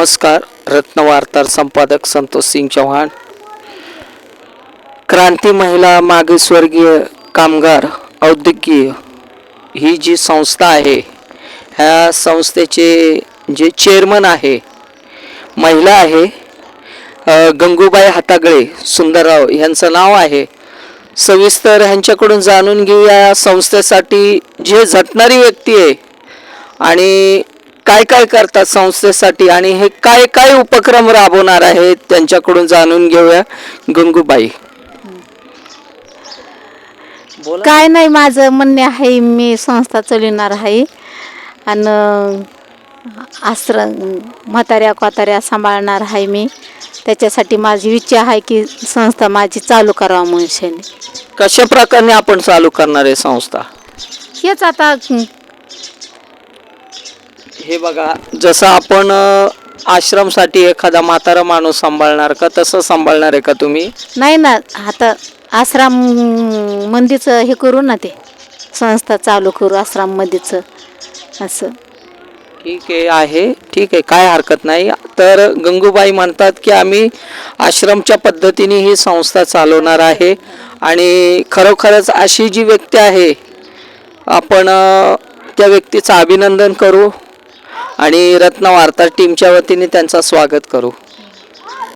नमस्कार रत्नवार्तार संपादक संतोष सिंग चव्हाण क्रांती महिला मागासवर्गीय कामगार औद्योगिक ही जी संस्था आहे ह्या संस्थेचे जे चेअरमन आहे महिला आहे गंगूबाई हातागळे सुंदरराव यांचं नाव आहे. सविस्तर ह्यांच्याकडून जाणून घेऊया या संस्थेसाठी जे झटणारी व्यक्ती आहे आणि काय काय करतात संस्थेसाठी आणि हे काय काय उपक्रम राबवणार आहेत त्यांच्याकडून जाणून घेऊया. गंगूबाई. काय नाही माझं म्हणणे आहे मी संस्था चालविणार आहे. आणि आश्रम म्हाताऱ्या कोताऱ्या सांभाळणार आहे मी. त्याच्यासाठी माझी इच्छा आहे की संस्था माझी चालू करावं म्हणून कशा प्रकारे आपण चालू करणार आहे संस्था? हेच आता हे बघा जसं आपण आश्रमसाठी एखादा म्हातारा माणूस सांभाळणार का? तसं सांभाळणार आहे का तुम्ही? नाही ना आता आश्रम मंदीचं हे करू ना ते. संस्था चालू करू आश्रम मंदीचं असं. ठीक आहे आहे. ठीक आहे काय हरकत नाही. तर गंगूबाई म्हणतात की आम्ही आश्रमच्या पद्धतीने ही संस्था चालवणार आहे. आणि खरोखरच अशी जी व्यक्ती आहे आपण त्या व्यक्तीचं अभिनंदन करू. आणि रत्न वार्ता टीमच्या वतीने त्यांचा स्वागत करू.